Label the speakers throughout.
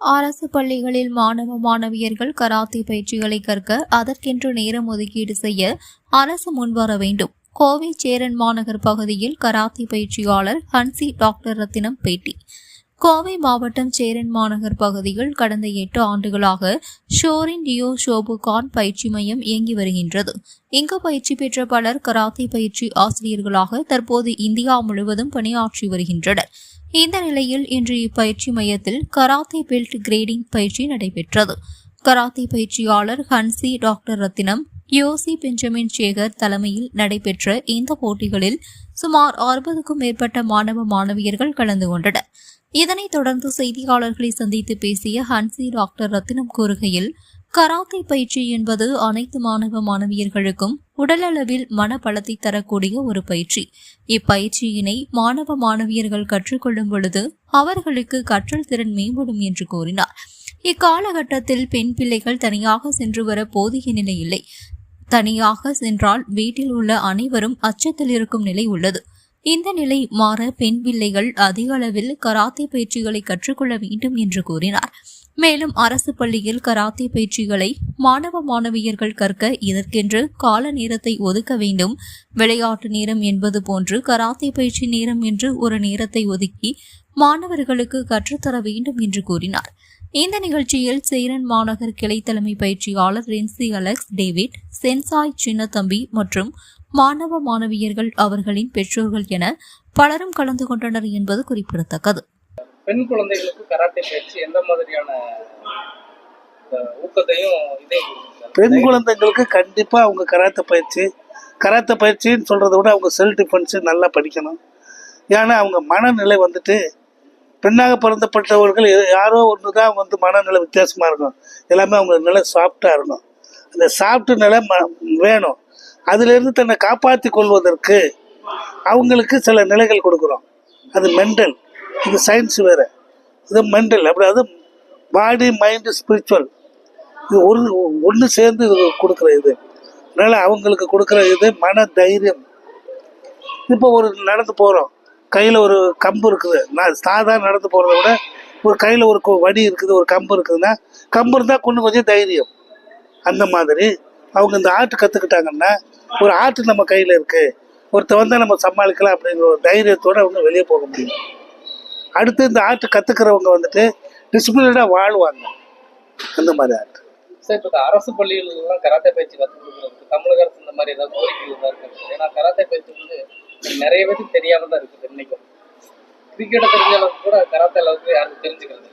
Speaker 1: அரசு பள்ளிகளில் மாணவ மாணவியர்கள் கராத்தே பயிற்சிகளை கற்க அதற்கென்று நேரம் ஒதுக்கீடு செய்ய அரசு முன்வர வேண்டும். கோவை சேரன் மாநகர் பகுதியில் கராத்தே பயிற்சியாளர் ஹன்சி டாக்டர் ரத்தினம் பேட்டி. கோவை மாவட்டம் சேரன் மாநகர் பகுதியில் கடந்த எட்டு ஆண்டுகளாக ஷோரின் டியோ ஷோபுகான் பயிற்சி மையம் இயங்கி வருகின்றது. இங்கு பயிற்சி பெற்ற பலர் கராத்தே பயிற்சி ஆசிரியர்களாக தற்போது இந்தியா முழுவதும் பணியாற்றி வருகின்றனர். இந்த நிலையில் இன்று இப்பயிற்சி மையத்தில் கராத்தே பெல்ட் கிரேடிங் பயிற்சி நடைபெற்றது. கராத்தே பயிற்சியாளர் ஹன்சி டாக்டர் ரத்தினம் யோசி பெஞ்சமின் சேகர் தலைமையில் நடைபெற்ற இந்த போட்டிகளில் சுமார் அறுபதுக்கும் மேற்பட்ட மாணவ மாணவியர்கள் கலந்து கொண்டனர். இதனைத் தொடர்ந்து செய்தியாளர்களை சந்தித்து பேசிய ஹன்சி டாக்டர் ரத்தினம் கூறுகையில் கராத்தே பயிற்சி என்பது அனைத்து மாணவ மாணவியர்களுக்கும் உடலளவில் மனபலத்தை தரக்கூடிய ஒரு பயிற்சி. இப்பயிற்சியினை மாணவ மாணவியர்கள் கற்றுக்கொள்ளும் பொழுது அவர்களுக்கு கற்றல் திறன் மேம்படும் என்று கூறினார். இக்காலகட்டத்தில் பெண் பிள்ளைகள் தனியாக சென்று வர போதிய நிலை இல்லை. தனியாக சென்றால் வீட்டில் உள்ள அனைவரும் அச்சத்தில் இருக்கும் நிலை உள்ளது. இந்த நிலை மாற பெண் பிள்ளைகள் அதிக அளவில் கராத்தே பயிற்சிகளை கற்றுக்கொள்ள வேண்டும் என்று கூறினார். மேலும் அரசு பள்ளியில் கராத்தே பயிற்சிகளை மாணவ மாணவியர்கள் கற்க இதற்கென்று கால நேரத்தை ஒதுக்க வேண்டும். விளையாட்டு நேரம் என்பது போன்று கராத்தே பயிற்சி நேரம் என்று ஒரு நேரத்தை ஒதுக்கி மாணவர்களுக்கு கற்றுத்தர வேண்டும் என்று கூறினார். இந்த நிகழ்ச்சியில் சேரன் மாநகர் கிளை தலைமை பயிற்சியாளர் renshi Alex David sensei Chinnathambi மற்றும் மாணவ மாணவியர்கள் அவர்களின் பெற்றோர்கள் என பலரும் கலந்து கொண்டனர் என்பது குறிப்பிடத்தக்கது.
Speaker 2: பெண் குழந்தைகளுக்கு கராட்டே பயிற்சி எந்த மாதிரியான ஊக்கத்தையும் இதே
Speaker 3: பெண் குழந்தைங்களுக்கு கண்டிப்பாக அவங்க கராத்த பயிற்சி கராத்த பயிற்சின்னு சொல்கிறத விட அவங்க செல்ஃப் டிஃபென்ஸு நல்லா படிக்கணும். ஏன்னா அவங்க மனநிலை வந்துட்டு பெண்ணாக பிறந்தப்பட்டவர்கள் யாரோ ஒன்று தான் வந்து மனநிலை வித்தியாசமாக இருக்கும். எல்லாமே அவங்க நிலை சாஃப்டாக இருக்கும் அந்த சாஃப்ட் நிலை ம வேணும். அதிலிருந்து தன்னை காப்பாற்றி கொள்வதற்கு அவங்களுக்கு சில நிலைகள் கொடுக்குறோம். அது மென்டல் இது சயின்ஸ் வேறு. இது மென்டல் அப்படி அது பாடி மைண்டு ஸ்பிரிச்சுவல் இது ஒரு ஒன்று சேர்ந்து இது கொடுக்குற இது. அதனால் அவங்களுக்கு கொடுக்குற இது மன தைரியம். இப்போ ஒரு நடந்து போகிறோம் கையில் ஒரு கம்பு இருக்குது. நான் சாதாரண நடந்து போகிறத விட ஒரு கையில் ஒரு வடி இருக்குது ஒரு கம்பு இருக்குதுன்னா கம்பு இருந்தால் கொஞ்சம் கொஞ்சம் தைரியம். அந்த மாதிரி அவங்க இந்த ஆர்ட்டு கற்றுக்கிட்டாங்கன்னா ஒரு ஆர்ட் நம்ம கையில் இருக்குது ஒருத்த வந்தால் நம்ம சமாளிக்கலாம் அப்படிங்கிற ஒரு தைரியத்தோடு அவங்க வெளியே போக முடியும். அடுத்து இந்த ஆட்டு கற்றுக்கிறவங்க வந்துட்டு டிசிப்ளினாக வாழ்வாங்க. அந்த மாதிரி ஆட்டு
Speaker 2: சார் இப்போ அரசு பள்ளிகளெல்லாம் கராத்தே பயிற்சி கற்றுக் கொடுக்குறதுக்கு தமிழக அரசு இந்த மாதிரி ஏதாவது கோரிக்கை இருக்குது ஏன்னா கராத்தே பயிற்சி வந்து நிறைய பேருக்கு தெரியாம தான் இருக்குது இன்னைக்கும் கிரிக்கெட்டை தெரிஞ்ச அளவுக்கு கூட கராத்தே அளவுக்கு யாரும் தெரிஞ்சுக்கிறது.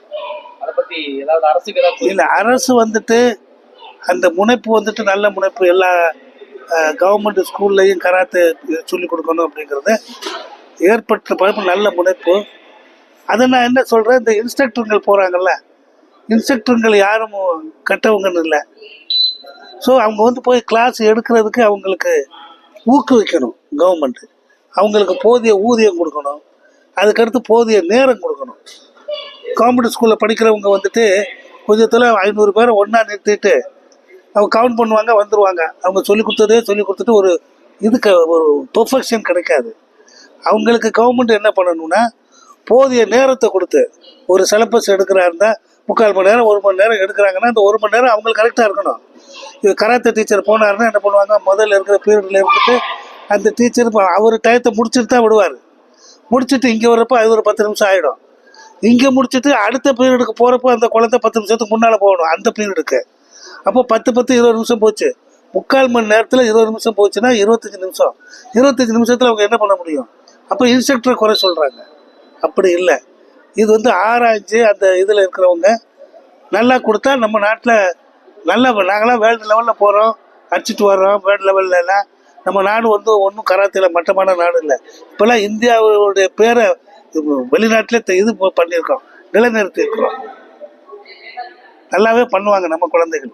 Speaker 2: அதை பத்தி ஏதாவது அரசுக்கு ஏதாவது
Speaker 3: இல்லை அரசு வந்துட்டு அந்த முனைப்பு வந்துட்டு நல்ல முனைப்பு. எல்லா கவர்மெண்ட் ஸ்கூல்லையும் கராத்தே சொல்லி கொடுக்கணும் அப்படிங்கிறத ஏற்பட்ட பழப்பு நல்ல முனைப்பு. அதை நான் என்ன சொல்கிறேன் இந்த இன்ஸ்ட்ரக்டருங்கள் போகிறாங்கல்ல இன்ஸ்ட்ரக்டருங்கள் யாரும் கெட்டவங்கன்னு இல்லை. ஸோ அவங்க வந்து போய் கிளாஸ் எடுக்கிறதுக்கு அவங்களுக்கு ஊக்குவிக்கணும் கவர்மெண்ட்டு அவங்களுக்கு போதிய ஊதியம் கொடுக்கணும் அதுக்கடுத்து போதிய நேரம் கொடுக்கணும். கவர்மெண்ட் ஸ்கூலில் படிக்கிறவங்க வந்துட்டு கொஞ்சத்தில் ஐநூறு பேரை ஒன்றா நிறுத்திட்டு அவங்க கவுண்ட் பண்ணுவாங்க வந்துடுவாங்க அவங்க சொல்லி கொடுத்ததே சொல்லி கொடுத்துட்டு ஒரு இதுக்கு ஒரு பெர்ஃபெக்ஷன் கிடைக்காது. அவங்களுக்கு கவர்மெண்ட் என்ன பண்ணணும்னா போதிய நேரத்தை கொடுத்து ஒரு சிலபஸ் எடுக்கிறா இருந்தால் முக்கால் மணி நேரம் ஒரு மணி நேரம் எடுக்கிறாங்கன்னா அந்த ஒரு மணி நேரம் அவங்களுக்கு கரெக்டாக இருக்கணும். இது கராத்தே டீச்சர் போனாருன்னா என்ன பண்ணுவாங்க? முதல்ல இருக்கிற பீரியடில் இருந்துட்டு அந்த டீச்சர் அவர் டயத்தை முடிச்சுட்டு தான் விடுவார். முடிச்சுட்டு இங்கே வர்றப்போ அது ஒரு பத்து நிமிஷம் ஆகிடும் இங்கே முடிச்சுட்டு அடுத்த பீரியடுக்கு போகிறப்போ அந்த குழந்தை பத்து நிமிஷத்துக்கு முன்னால் போகணும் அந்த பீரியடுக்கு அப்போ பத்து பத்து இருபது நிமிஷம் போச்சு. முக்கால் மணி நேரத்தில் இருபது நிமிஷம் போச்சுன்னா இருபத்தஞ்சி நிமிஷம். இருபத்தஞ்சி நிமிஷத்தில் அவங்க என்ன பண்ண முடியும்? அப்போ இன்ஸ்ட்ரக்டரை குறை சொல்கிறாங்க அப்படி இல்லை. இது வந்து ஆராய்ஞ்சு அந்த இதில் இருக்கிறவங்க நல்லா கொடுத்தா நம்ம நாட்டில் நல்லா நாங்களாம் வேர்ல்டு லெவலில் போகிறோம் அடிச்சிட்டு வர்றோம் வேர்ல்டு லெவல்லலாம் எல்லாம் நம்ம நாடு வந்து ஒன்றும் கராத்தில் மட்டமான நாடு இல்லை. இப்போல்லாம் இந்தியாவுடைய பேரை வெளிநாட்டிலே இது பண்ணியிருக்கோம் நிலைநிறுத்தி இருக்கிறோம் நல்லாவே பண்ணுவாங்க நம்ம குழந்தைகள்.